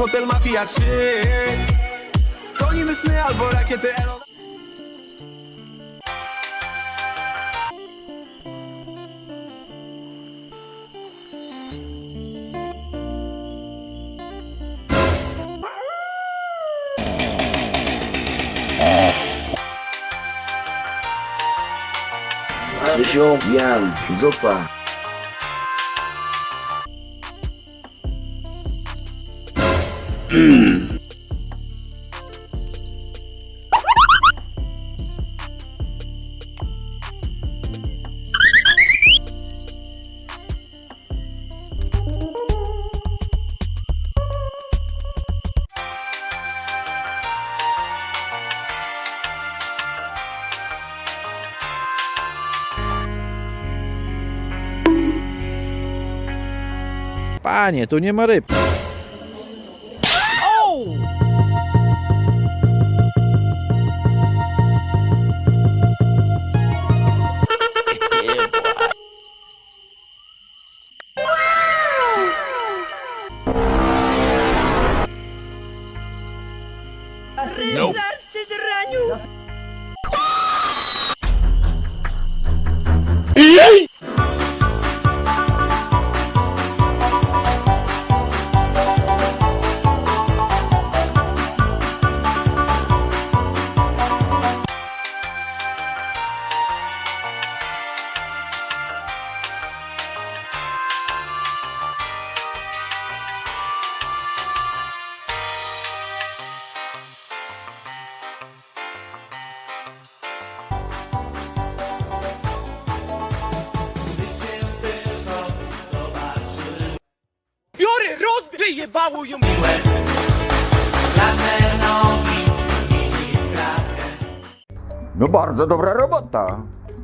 hotel Mafia 3 Gonimy sny albo rakiety Elon Krzysiu, Jan, zupa. Panie, tu nie ma ryb. Nope. Wyjebało ją No bardzo dobra robota.